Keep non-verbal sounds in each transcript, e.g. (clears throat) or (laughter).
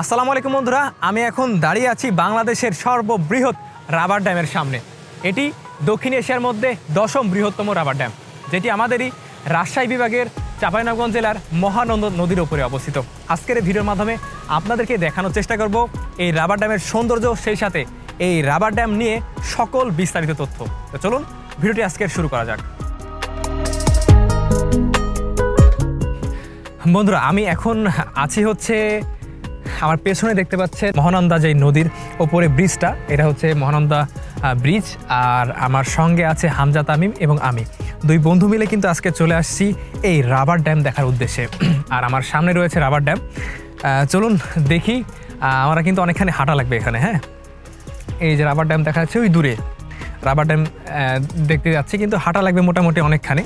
আসসালামু আলাইকুম বন্ধুরা, আমি এখন দাঁড়িয়ে আছি বাংলাদেশের সর্ববৃহৎ রাবার ড্যামের সামনে। এটি দক্ষিণ এশিয়ার মধ্যে দশম বৃহত্তম রাবার ড্যাম, যেটি আমাদেরই রাজশাহী বিভাগের চাঁপাইনগঞ্জ জেলার মহানন্দ নদীর উপরে অবস্থিত। আজকের এই ভিডিওর মাধ্যমে আপনাদেরকে দেখানোর চেষ্টা করব এই রাবার ড্যামের সৌন্দর্য, সেই সাথে এই রাবার ড্যাম নিয়ে সকল বিস্তারিত তথ্য। তো চলুন, ভিডিওটি আজকের শুরু করা যাক। বন্ধুরা, আমি এখন আছি হচ্ছে আমার পেছনে দেখতে পাচ্ছে মহানন্দা যে নদীর ওপরে ব্রিজটা, এটা হচ্ছে মহানন্দা ব্রিজ আর আমার সঙ্গে আছে হামজা তামিম এবং আমি। দুই বন্ধু মিলে কিন্তু আজকে চলে আসছি এই রাবার ড্যাম দেখার উদ্দেশ্যে। (clears throat) আর আমার সামনে রয়েছে রাবার ড্যাম। চলুন দেখি আমরা কিন্তু অনেকখানি হাঁটা লাগবে এখানে হ্যাঁ? এই যে রাবার ড্যাম দেখা যাচ্ছে ওই দূরে। রাবার ড্যাম দেখতে যাচ্ছি কিন্তু হাঁটা লাগবে মোটামুটি অনেকখানি।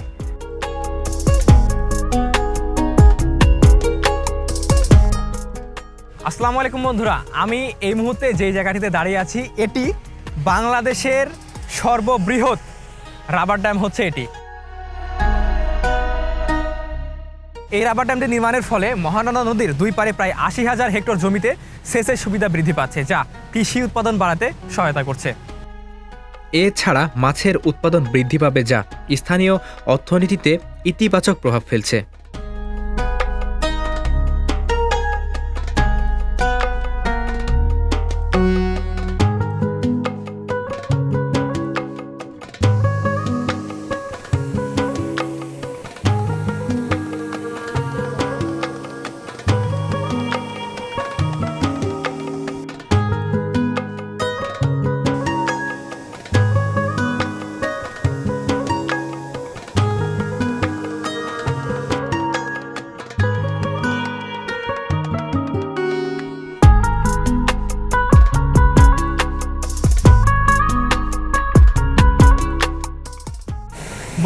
আসসালামু আলাইকুম বন্ধুরা, আমি এই মুহূর্তে যে জায়গাটিতে দাঁড়িয়ে আছি, এটি বাংলাদেশের সর্ববৃহৎ রাবার ড্যাম হচ্ছে এটি। এই রাবার ড্যামটি নির্মাণের ফলে মহানন্দা নদীর দুই পারে প্রায় আশি হাজার হেক্টর জমিতে সেচের সুবিধা বৃদ্ধি পাচ্ছে, যা কৃষি উৎপাদন বাড়াতে সহায়তা করছে। এছাড়া মাছের উৎপাদন বৃদ্ধি পাবে, যা স্থানীয় অর্থনীতিতে ইতিবাচক প্রভাব ফেলছে।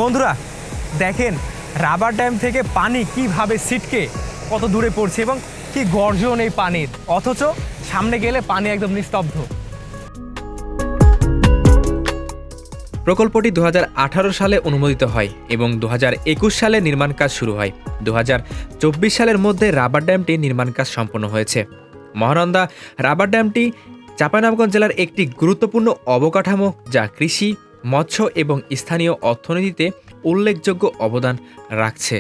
বন্ধুরা, দেখেন রাবার ড্যাম থেকে পানি কীভাবে ছিটকে, কত দূরে পড়ছে এবং কি গর্জন এই পানির। অথচ সামনে গেলে পানি একদম নিস্তব্ধ। প্রকল্পটি দু হাজার আঠারো সালে অনুমোদিত হয় এবং দু হাজার একুশ সালে নির্মাণ কাজ শুরু হয়। দু হাজার চব্বিশ সালের মধ্যে রাবার ড্যামটি নির্মাণ কাজ সম্পন্ন হয়েছে। মহানন্দা রাবার ড্যামটি চাঁপাইনবাবগঞ্জ জেলার একটি গুরুত্বপূর্ণ অবকাঠামো যা কৃষি মৎস্য এবং স্থানীয় অর্থনীতিতে উল্লেখযোগ্য অবদান রাখছে।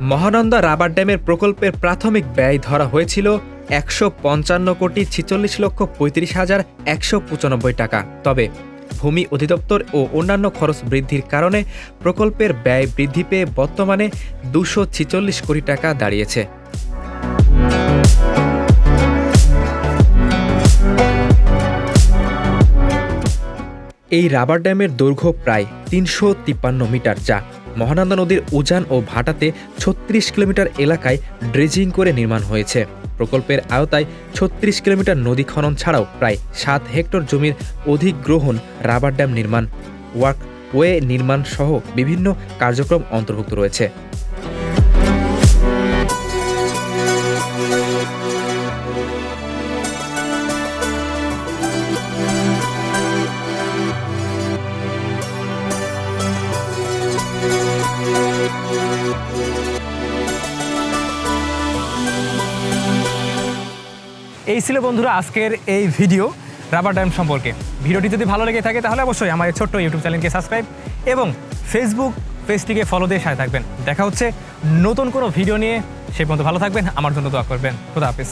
মহানন্দা রাবার ড্যামের প্রকল্পের প্রাথমিক ব্যয় ধরা হয়েছিল একশো পঞ্চান্ন কোটি ছিচল্লিশ লক্ষ পঁয়ত্রিশ হাজার একশো পঁচানব্বই টাকা। তবে ভূমি অধিদপ্তর ও অন্যান্য খরচ বৃদ্ধির কারণে প্রকল্পের ব্যয় বৃদ্ধি পেয়ে বর্তমানে দুশো ছিচল্লিশ কোটি টাকা দাঁড়িয়েছে। এই রাবার ড্যামের দৈর্ঘ্য প্রায় তিনশো তিপ্পান্ন মিটার যা মহানন্দা নদীর উজান ও ভাটাতে ছত্রিশ কিলোমিটার এলাকায় ড্রেজিং করে নির্মাণ হয়েছে। প্রকল্পের আওতায় ছত্রিশ কিলোমিটার নদী খনন ছাড়াও প্রায় সাত হেক্টর জমির অধিগ্রহণ রাবার ড্যাম নির্মাণ ওয়ার্ক ওয়ে নির্মাণ সহ বিভিন্ন কার্যক্রম অন্তর্ভুক্ত রয়েছে। এই ছিল বন্ধুরা আজকের এই ভিডিও রাবার ড্যাম সম্পর্কে। ভিডিওটি যদি ভালো লেগে থাকে তাহলে অবশ্যই আমার ছোট্ট ইউটিউব চ্যানেলকে সাবস্ক্রাইব এবং ফেসবুক পেজটিকে ফলো দিয়ে সাথে থাকবেন। দেখা হচ্ছে নতুন কোনো ভিডিও নিয়ে। সে পর্যন্ত ভালো থাকবেন, আমার জন্য দোয়া করবেন। খুদা হাফিজ।